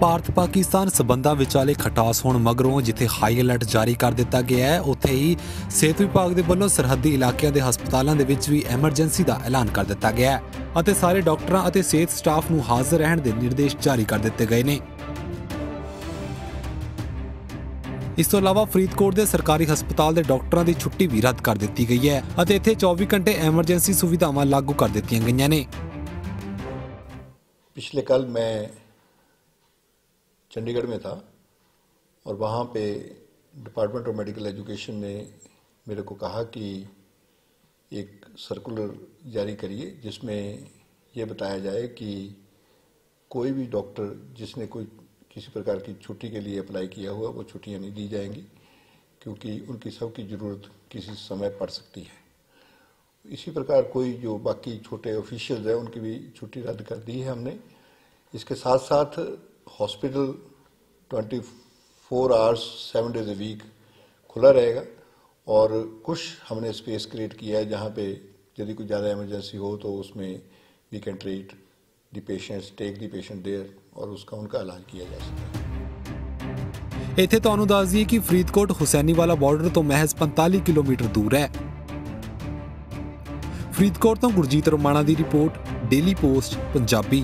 ਭਾਰਤ-ਪਾਕਿਸਤਾਨ ਸਬੰਧਾਂ ਵਿਚਾਲੇ ਖਟਾਸ ਹੋਣ ਮਗਰੋਂ ਜਿੱਥੇ ਹਾਈ ਅਲਰਟ ਜਾਰੀ ਕਰ ਦਿੱਤਾ ਗਿਆ ਹੈ, ਉੱਥੇ ਹੀ ਸਿਹਤ ਵਿਭਾਗ ਦੇ ਵੱਲੋਂ ਸਰਹੱਦੀ ਇਲਾਕਿਆਂ ਦੇ ਹਸਪਤਾਲਾਂ ਦੇ ਵਿੱਚ ਵੀ ਐਮਰਜੈਂਸੀ ਦਾ ਐਲਾਨ ਕਰ ਦਿੱਤਾ ਗਿਆ ਹੈ ਅਤੇ ਸਾਰੇ ਡਾਕਟਰਾਂ ਅਤੇ ਸਿਹਤ ਸਟਾਫ ਨੂੰ ਹਾਜ਼ਰ ਰਹਿਣ ਦੇ ਨਿਰਦੇਸ਼ ਜਾਰੀ ਕਰ ਦਿੱਤੇ ਗਏ ਨੇ। ਇਸ ਤੋਂ ਇਲਾਵਾ ਫਰੀਦਕੋਟ ਦੇ ਸਰਕਾਰੀ ਹਸਪਤਾਲ ਦੇ ਡਾਕਟਰਾਂ ਦੀ ਛੁੱਟੀ ਵੀ ਰੱਦ ਕਰ ਦਿੱਤੀ ਗਈ ਹੈ ਅਤੇ ਇੱਥੇ 24 ਘੰਟੇ ਐਮਰਜੈਂਸੀ ਸੁਵਿਧਾਵਾਂ ਲਾਗੂ ਕਰ ਦਿੱਤੀਆਂ ਗਈਆਂ ਨੇ। ਪਿਛਲੇ ਕੱਲ ਮੈਂ चंडीगढ़ में था और वहाँ पे डिपार्टमेंट ऑफ़ मेडिकल एजुकेशन ने मेरे को कहा कि एक सर्कुलर जारी करिए जिसमें यह बताया जाए कि कोई भी डॉक्टर जिसने कोई किसी प्रकार की छुट्टी के लिए अप्लाई किया हुआ, वो छुट्टियाँ नहीं दी जाएँगी क्योंकि उनकी सबकी ज़रूरत किसी समय पड़ सकती है। इसी प्रकार कोई जो बाकी छोटे ऑफिशियल्स हैं, उनकी भी छुट्टी रद्द कर दी है हमने। इसके साथ साथ hospital 24 four hours seven days a week खुला रहेगा और कुछ हमने स्पेस क्रिएट किया है जहाँ पे यदि कोई ज़्यादा इमरजेंसी हो तो उसमें we can treat the patients take the patient there और उसका उनका इलाज किया जा सकता है ਇੱਥੇ ਤੁਹਾਨੂੰ ਦੱਸ ਦਈਏ ਕਿ ਫਰੀਦਕੋਟ ਹੁਸੈਨੀਵਾਲਾ ਬਾਰਡਰ ਤੋਂ ਮਹਿਜ਼ 45 ਕਿਲੋਮੀਟਰ ਦੂਰ ਹੈ ਫਰੀਦਕੋਟ ਤੋਂ ਗੁਰਜੀਤ ਰੋਮਾਣਾ ਦੀ ਰਿਪੋਰਟ ਡੇਲੀ ਪੋਸਟ ਪੰਜਾਬੀ